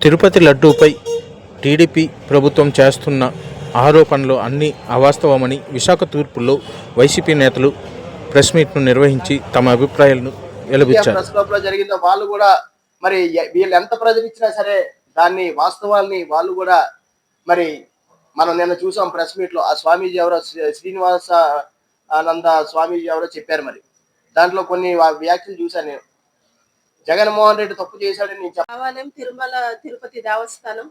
Tirupati లడ్డూపై TDP ప్రభుత్వం చేస్తున్న ఆరోపణలు అన్నీ అవాస్తవమని విశాఖ తూర్పులో వైసీపీ నేతలు ప్రెస్ మీట్ను నిర్వహించి తమ అభిప్రాయాలను వెలుబుచ్చారు. ప్రెస్ క్లబ్లో జరిగిందో వాళ్ళు కూడా మరి వీళ్ళు ఎంత ప్రజలిచ్చినా సరే దాన్ని వాస్తవాల్ని వాళ్ళు కూడా మరి మనం నిన్న చూసాం ప్రెస్ మీట్లో ఆ స్వామీజీ ఎవరో శ్రీ- శ్రీనివాస ఆనంద స్వామీజీ ఎవరో చెప్పారు మరి. దాంట్లో కొన్ని వా- వ్యాఖ్యలు చూశాను నేను. జగన్మోహన్ రెడ్డి తప్పు చేశాడని నేను చెప్ప- దేవాలయం తిరుమల తిరుపతి దేవస్థానం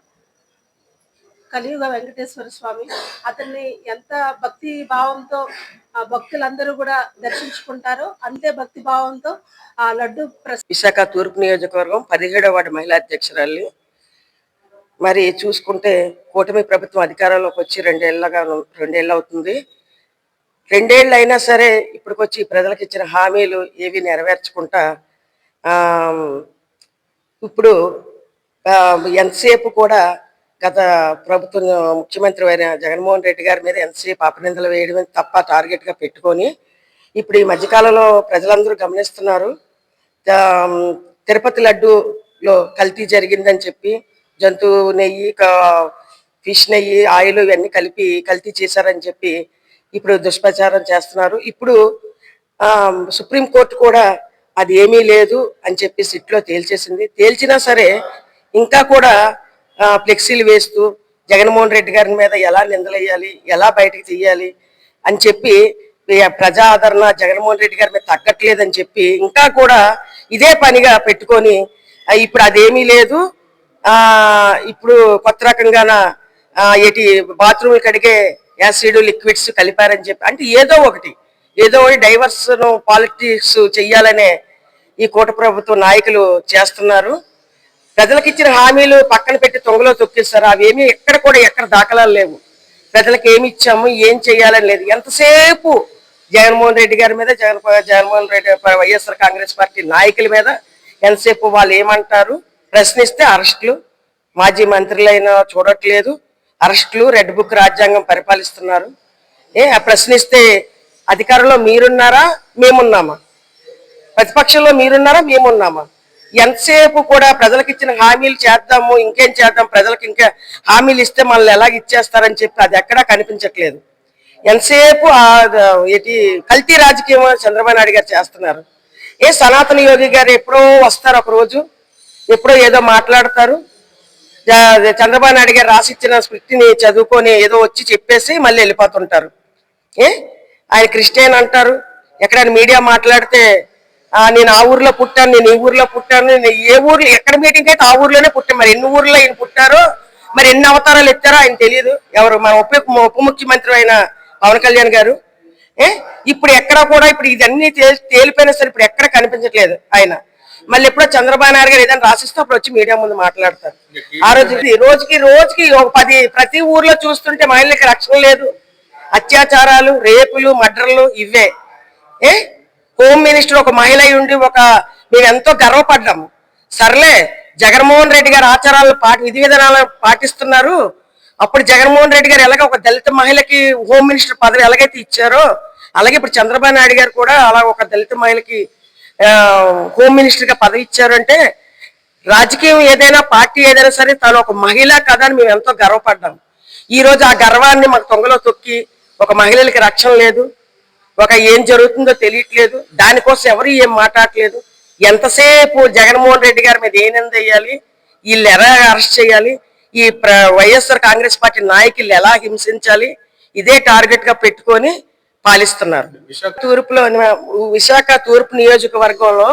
కలియుగ వెంకటేశ్వర స్వామి అతన్ని ఎంత భక్తి భావంతో ఆ భక్తులందరూ కూడా దర్శించుకుంటారో అంతే భక్తి భావంతో ఆ లడ్డు విశాఖ తూర్పు నియోజకవర్గం పదిహేడవ వార్డు మహిళా అధ్యక్షురాలి మరి చూసుకుంటే కూటమి ప్రభుత్వం అధికారంలోకి వచ్చి రెండేళ్ళగా రెండేళ్ళు అవుతుంది రెండేళ్ళు అయినా సరే ఇప్పటికొచ్చి ప్రజలకు ఇచ్చిన హామీలు ఏవి నెరవేర్చకుండా ఇప్పుడు ఎంతసేపు కూడా గత ప్రభుత్వం ముఖ్యమంత్రి అయిన జగన్మోహన్ రెడ్డి గారి మీద ఎంతసేపు అపనిందలు వేయడం తప్ప టార్గెట్గా పెట్టుకొని ఇప్పుడు ఈ మధ్యకాలంలో ప్రజలందరూ గమనిస్తున్నారు. తిరుపతి లడ్డూలో కల్తీ జరిగిందని చెప్పి జంతువు నెయ్యి ఫిష్ నెయ్యి ఆయిల్ ఇవన్నీ కలిపి కల్తీ చేశారని చెప్పి ఇప్పుడు దుష్ప్రచారం చేస్తున్నారు. ఇప్పుడు సుప్రీంకోర్టు కూడా అది ఏమీ లేదు అని చెప్పి సిట్లో తేల్చేసింది. తేల్చినా సరే ఇంకా కూడా ఫ్లెక్సీలు వేస్తూ జగన్మోహన్ రెడ్డి గారి మీద ఎలా నిందలేయాలి ఎలా బయటకు తీయాలి అని చెప్పి ప్రజా ఆదరణ జగన్మోహన్ రెడ్డి గారి మీద తగ్గట్లేదని చెప్పి ఇంకా కూడా ఇదే పనిగా పెట్టుకొని ఇప్పుడు అదేమీ లేదు. ఇప్పుడు కొత్త రకంగాన ఎటి ఏటి బాత్రూమ్ కడిగే యాసిడ్ లిక్విడ్స్ కలిపారని చెప్పి అంటే ఏదో ఒకటి ఏదో ఒకటి డైవర్స్ పాలిటిక్స్ చెయ్యాలనే ఈ కూట ప్రభుత్వ నాయకులు చేస్తున్నారు. ప్రజలకు ఇచ్చిన హామీలు పక్కన పెట్టి తొంగలో తొక్కిస్తారు అవేమీ ఎక్కడ కూడా ఎక్కడ దాఖలాలు లేవు. ప్రజలకు ఏమి ఇచ్చాము ఏం చేయాలని లేదు. ఎంతసేపు జగన్మోహన్ రెడ్డి గారి మీద Jagan Jaganmohan Reddy YSR Congress party నాయకుల మీద ఎంతసేపు వాళ్ళు ఏమంటారు? ప్రశ్నిస్తే అరెస్టులు. మాజీ మంత్రులైన చూడట్లేదు. అరెస్టులు రెడ్ బుక్ రాజ్యాంగం పరిపాలిస్తున్నారు. ఏ ఆ ప్రశ్నిస్తే అధికారంలో మీరున్నారా? మేమున్నామా? ప్రతిపక్షంలో మీరున్నారా? మేమున్నామా? ఎంతసేపు కూడా ప్రజలకు ఇచ్చిన హామీలు చేద్దాము ఇంకేం చేద్దాం ప్రజలకు ఇంకా హామీలు ఇస్తే మనల్ని ఎలాగ ఇచ్చేస్తారని చెప్పి అది ఎక్కడా కనిపించట్లేదు. ఎంతసేపు ఆ ఏంటి కల్తీ రాజకీయం చంద్రబాబు నాయుడు గారు చేస్తున్నారు. ఏ సనాతన యోగి గారు ఎప్పుడో వస్తారు ఒకరోజు. ఎప్పుడో ఏదో మాట్లాడతారు. చంద్రబాబు నాయుడు గారు రాసిచ్చిన స్క్రిప్ట్ని చదువుకొని ఏదో వచ్చి చెప్పేసి మళ్ళీ వెళ్ళిపోతుంటారు. ఏ? ఆయన క్రిస్టియన్ అంటారు. ఎక్కడైనా మీడియా మాట్లాడితే నేను ఆ ఊర్లో పుట్టాను నేను ఈ ఊర్లో పుట్టాను నేను ఏ ఊర్లో ఎక్కడ మీటింగ్ అయితే ఆ ఊర్లోనే పుట్టాను. మరి ఎన్ని ఊర్లో ఆయన పుట్టారో మరి ఎన్ని అవతారాలు ఎత్తారో ఆయన తెలియదు ఎవరు మన ఉప ఉప ముఖ్యమంత్రి అయిన పవన్ కళ్యాణ్ గారు. ఏ? ఇప్పుడు ఎక్కడ కూడా ఇప్పుడు ఇదన్నీ తేలిపోయినా సరే ఇప్పుడు ఎక్కడ కనిపించట్లేదు ఆయన. మళ్ళీ ఎప్పుడో చంద్రబాబు నాయుడు గారు ఏదైనా రాసిస్తే అప్పుడు వచ్చి మీడియా ముందు మాట్లాడతారు. ఆ రోజు రోజుకి రోజుకి ఒక పది ప్రతి ఊర్లో చూస్తుంటే మహిళలకు రక్షణ లేదు. అత్యాచారాలు రేపులు మర్డర్లు ఇవే. ఏ? హోమ్ మినిస్టర్ ఒక మహిళ అయి ఉండి ఒక మేము ఎంతో గర్వపడ్డాము సర్లే జగన్మోహన్ రెడ్డి గారు ఆచారాలను పాటి విధి విధానాలను పాటిస్తున్నారు. అప్పుడు జగన్మోహన్ రెడ్డి గారు ఎలాగ ఒక దళిత మహిళకి హోమ్ మినిస్టర్ పదవి ఎలాగైతే ఇచ్చారో అలాగే ఇప్పుడు చంద్రబాబు నాయుడు గారు కూడా అలా ఒక దళిత మహిళకి హోమ్ మినిస్టర్గా పదవి ఇచ్చారంటే రాజకీయం ఏదైనా పార్టీ ఏదైనా సరే తను ఒక మహిళ కదా అని మేము ఎంతో గర్వపడ్డాం. ఈ రోజు ఆ గర్వాన్ని మాకు తొంగలో తొక్కి ఒక మహిళలకి రక్షణ లేదు. ఒక ఏం జరుగుతుందో తెలియట్లేదు. దానికోసం ఎవరు ఏం మాట్లాడట్లేదు. ఎంతసేపు జగన్మోహన్ రెడ్డి గారి మీద ఏ వేయాలి? వీళ్ళు ఎలా అరెస్ట్ చేయాలి? ఈ ప్ర- వైఎస్ఆర్ కాంగ్రెస్ పార్టీ నాయకులు ఎలా హింసించాలి? ఇదే టార్గెట్గా పెట్టుకొని పాలిస్తున్నారు. తూర్పులో విశాఖ తూర్పు నియోజకవర్గంలో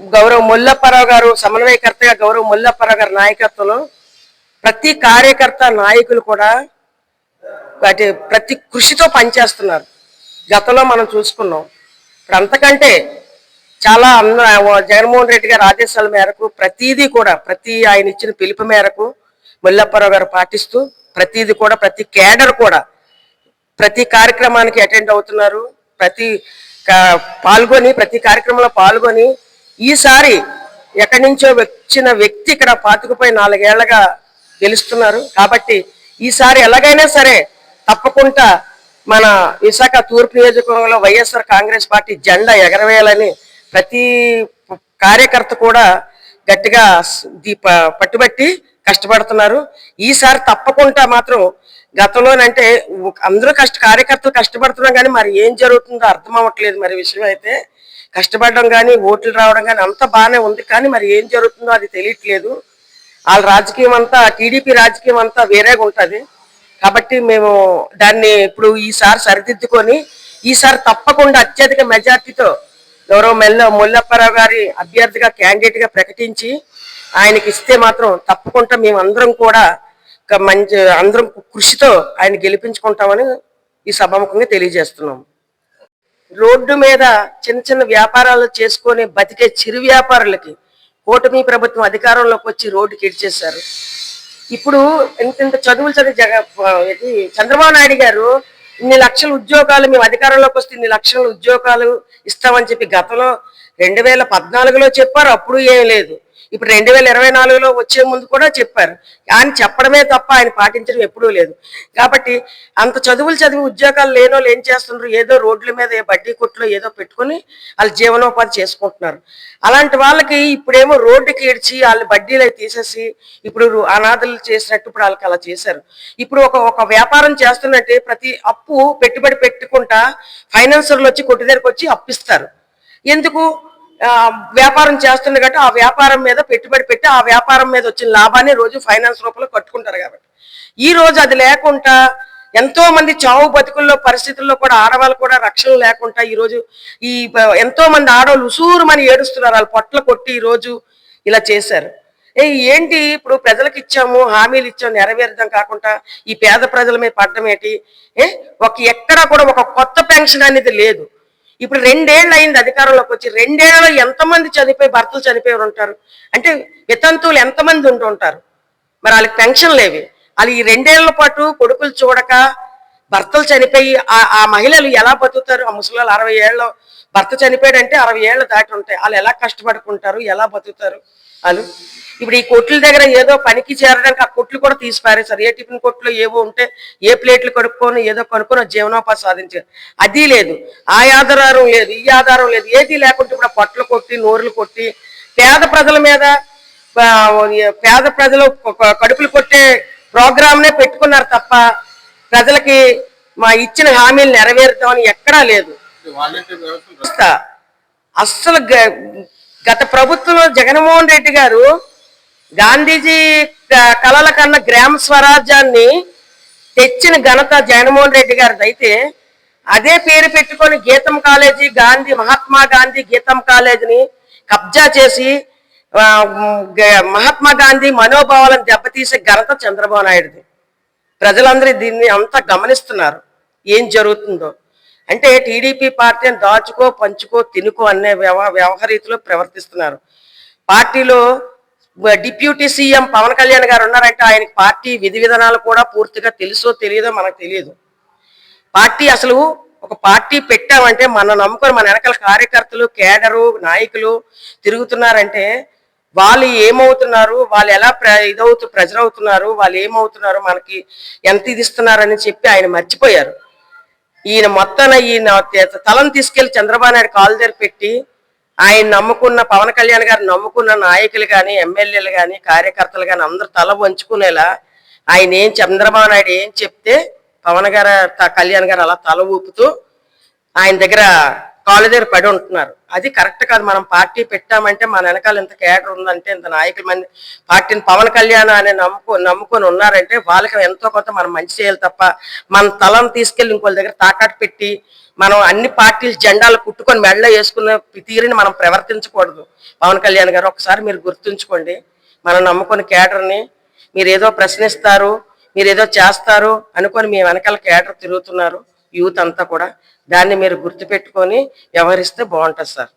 గౌరవ్ ముల్లప్పారావు గారు సమన్వయకర్తగా గౌరవ్ ముల్లప్పారావు గారి నాయకత్వంలో ప్రతి కార్యకర్త నాయకులు కూడా వాటి ప్రతి కృషితో పనిచేస్తున్నారు. గతంలో మనం చూసుకున్నాం. ఇప్పుడు అంతకంటే చాలా అన్న జగన్మోహన్ రెడ్డి గారి ఆదేశాల మేరకు ప్రతిదీ కూడా ప్రతి ఆయన ఇచ్చిన పిలుపు మేరకు ముల్లప్పారావు గారు పాటిస్తూ ప్రతిదీ కూడా ప్రతి కేడర్ కూడా ప్రతి కార్యక్రమానికి అటెండ్ అవుతున్నారు. ప్రతి పాల్గొని ప్రతి కార్యక్రమంలో పాల్గొని ఈసారి ఎక్కడి నుంచో వచ్చిన వ్యక్తి ఇక్కడ పాతుకుపోయి నాలుగేళ్ళగా గెలుస్తున్నారు. కాబట్టి ఈసారి ఎలాగైనా సరే తప్పకుండా మన విశాఖ తూర్పు నియోజకవర్గంలో వైఎస్ఆర్ కాంగ్రెస్ పార్టీ జెండా ఎగరవేయాలని ప్రతి కార్యకర్త కూడా గట్టిగా దీప పట్టుబట్టి కష్టపడుతున్నారు. ఈసారి తప్పకుండా మాత్రం గతంలోనంటే అందరూ కష్ట కార్యకర్తలు కష్టపడుతున్నాం కానీ మరి ఏం జరుగుతుందో అర్థం అవ్వట్లేదు మరి విషయం అయితే. కష్టపడడం కానీ ఓట్లు రావడం కానీ అంత బాగానే ఉంది కానీ మరి ఏం జరుగుతుందో అది తెలియట్లేదు. వాళ్ళ రాజకీయం అంతా టీడీపీ రాజకీయం అంతా వేరేగా ఉంటుంది. కాబట్టి మేము దాన్ని ఇప్పుడు ఈసారి సరిదిద్దుకొని ఈసారి తప్పకుండా అత్యధిక మెజార్టీతో గౌరవ మెల్ల ముల్లప్పారావు గారి అభ్యర్థిగా క్యాండిడేట్గా ప్రకటించి ఆయనకి ఇస్తే మాత్రం తప్పకుండా మేము అందరం కూడా మంచి అందరం కృషితో ఆయన గెలిపించుకుంటామని ఈ సభాముఖంగా తెలియజేస్తున్నాం. రోడ్డు మీద చిన్న చిన్న వ్యాపారాలు చేసుకొని బతికే చిరు వ్యాపారులకి కూటమి ప్రభుత్వం అధికారంలోకి వచ్చి రోడ్డుకి ఇడ్చేశారు ఇప్పుడు ఇంత ఇంత చదువులు చదివి జగ ఇది చంద్రబాబు నాయుడు గారు ఇన్ని లక్షల ఉద్యోగాలు మేము అధికారంలోకి వస్తే ఇన్ని లక్షల ఉద్యోగాలు ఇస్తామని చెప్పి గతంలో రెండు వేల పద్నాలుగులో చెప్పారు అప్పుడు ఏం లేదు. ఇప్పుడు రెండు వేల ఇరవై నాలుగులో వచ్చే ముందు కూడా చెప్పారు. ఆయన చెప్పడమే తప్ప ఆయన పాటించడం ఎప్పుడూ లేదు. కాబట్టి అంత చదువులు చదివి ఉద్యోగాలు లేనో ఏం చేస్తున్నారు ఏదో రోడ్ల మీద బడ్డీ కొట్లో ఏదో పెట్టుకొని వాళ్ళు జీవనోపాధి చేసుకుంటున్నారు. అలాంటి వాళ్ళకి ఇప్పుడేమో రోడ్డుకి ఇడ్చి వాళ్ళు బడ్డీలు తీసేసి ఇప్పుడు అనాథలు చేసినట్టు ఇప్పుడు వాళ్ళకి అలా చేశారు. ఇప్పుడు ఒక ఒక వ్యాపారం చేస్తున్నట్టే ప్రతి అప్పు పెట్టుబడి పెట్టుకుంటా ఫైనాన్సర్లు వచ్చి కొట్టు దగ్గరకు వచ్చి అప్పిస్తారు. ఎందుకు? వ్యాపారం చేస్తుంది కాబట్టి ఆ వ్యాపారం మీద పెట్టుబడి పెట్టి ఆ వ్యాపారం మీద వచ్చిన లాభాన్ని రోజు ఫైనాన్స్ రూపంలో కట్టుకుంటారు కాబట్టి. ఈ రోజు అది లేకుండా ఎంతో మంది చావు బతుకుల్లో పరిస్థితుల్లో కూడా ఆడవాళ్ళు కూడా రక్షణ లేకుండా ఈరోజు ఈ ఎంతో మంది ఆడవాళ్ళు ఉసూరుమని ఏడుస్తున్నారు. వాళ్ళు పొట్ల కొట్టి ఈ రోజు ఇలా చేశారు. ఏ ఏంటి ఇప్పుడు ప్రజలకు ఇచ్చాము హామీలు ఇచ్చాము నెరవేర్దాం కాకుండా ఈ పేద ప్రజల మీద పడడం ఏంటి? ఏ ఒక ఎక్కడా కూడా ఒక కొత్త పెన్షన్ అనేది లేదు. ఇప్పుడు రెండేళ్ళు అయింది అధికారంలోకి వచ్చి రెండేళ్ళలో ఎంతమంది చనిపోయి భర్తలు చనిపోయి ఉంటారు? అంటే వితంతువులు ఎంతమంది ఉంటూ ఉంటారు? మరి వాళ్ళకి పెన్షన్ లేవి. వాళ్ళు ఈ రెండేళ్ళ పాటు కొడుకులు చూడక భర్తలు చనిపోయి ఆ ఆ మహిళలు ఎలా బతుకుతారు? ఆ ముసలి అరవై ఏళ్ళ భర్త చనిపోయాడంటే అరవై ఏళ్ళు దాటి ఉంటాయి. వాళ్ళు ఎలా కష్టపడుకుంటారు? ఎలా బతుకుతారు? వాళ్ళు ఇప్పుడు ఈ కొట్ల దగ్గర ఏదో పనికి చేరడానికి ఆ కొట్లు కూడా తీసి పారేశారు ఏ టిఫిన్ కొట్లు ఏవో ఉంటే ఏ ప్లేట్లు కొనుక్కొని ఏదో కొనుక్కొని జీవనోపాధి సాధించారు. అది లేదు. ఆ ఆధారం లేదు ఈ ఆధారం లేదు. ఏది లేకుంటే ఇప్పుడు పొట్లు కొట్టి నోరులు కొట్టి పేద ప్రజల మీద పేద ప్రజలు కడుపులు కొట్టే ప్రోగ్రామ్ నే పెట్టుకున్నారు తప్ప ప్రజలకి మా ఇచ్చిన హామీలు నెరవేరుతామని ఎక్కడా లేదు. అస్సలు గత ప్రభుత్వంలో జగన్మోహన్ రెడ్డి గారు గాంధీజీ కళల కలల కన్నా గ్రామ స్వరాజ్యాన్ని తెచ్చిన ఘనత జగన్మోహన్ రెడ్డి గారిది. అయితే అదే పేరు పెట్టుకొని గీతం కాలేజీ గాంధీ మహాత్మా గాంధీ గీతం కాలేజీని కబ్జా చేసి మహాత్మా గాంధీ మనోభావాలను దెబ్బతీసే ఘనత చంద్రబాబు నాయుడుది. ప్రజలందరూ దీన్ని అంతా గమనిస్తున్నారు. ఏం జరుగుతుందో. అంటే టీడీపీ పార్టీని దాచుకో పంచుకో తినుకో అనే వ్యవ ప్రవర్తిస్తున్నారు. పార్టీలో డిప్యూటీ సీఎం పవన్ కళ్యాణ్ గారు ఉన్నారంటే ఆయనకి పార్టీ విధి విధానాలు కూడా పూర్తిగా తెలుసో తెలియదో మనకు తెలియదు. పార్టీ అసలు ఒక పార్టీ పెట్టామంటే మన నమ్ముకొని మన వెనకాల కార్యకర్తలు కేడరు నాయకులు తిరుగుతున్నారంటే వాళ్ళు ఏమవుతున్నారు వాళ్ళు ఎలా ప్ర ఇదవుతు ప్రెజర్ అవుతున్నారు వాళ్ళు ఏమవుతున్నారు మనకి ఎంత ఇది ఇస్తున్నారని చెప్పి ఆయన మర్చిపోయారు. ఈయన మొత్తాన ఈయన తలం తలను తీసుకెళ్ళి చంద్రబాబు నాయుడు కాలు దగ్గర పెట్టి ఆయన నమ్ముకున్న పవన్ కళ్యాణ్ గారు నమ్ముకున్న నాయకులు కానీ ఎమ్మెల్యేలు కానీ కార్యకర్తలు కానీ అందరూ తల వంచుకునేలా ఆయన ఏం చంద్రబాబు నాయుడు ఏం చెప్తే పవన్ గారు త- కళ్యాణ్ గారు అలా తల ఊపుతూ ఆయన దగ్గర కాళ్ళ దగ్గర పడి ఉంటున్నారు. అది కరెక్ట్ కాదు. మనం పార్టీ పెట్టామంటే మన వెనకాల ఇంత కేడర్ ఉందంటే ఇంత నాయకుల మంది పార్టీని పవన్ కళ్యాణ్ అనే నమ్ముకు నమ్ముకొని ఉన్నారంటే వాళ్ళకి ఎంతో కొంత మనం మంచి చేయాలి తప్ప మన తలం తీసుకెళ్ళి ఇంకోళ్ళ దగ్గర తాకట్టు పెట్టి మనం అన్ని పార్టీలు జెండాలు కుట్టుకొని మెడలో వేసుకున్న తీరుని మనం ప్రవర్తించకూడదు. పవన్ కళ్యాణ్ గారు ఒకసారి మీరు గుర్తుంచుకోండి. మనం నమ్ముకున్న కేడర్ని మీరు ఏదో ప్రశ్నిస్తారు మీరు ఏదో చేస్తారు అనుకొని మీ వెనకాల కేడర్ తిరుగుతున్నారు యూత్ అంతా కూడా. దాన్ని మీరు గుర్తుపెట్టుకొని వ్యవహరిస్తే బాగుంటుంది సార్.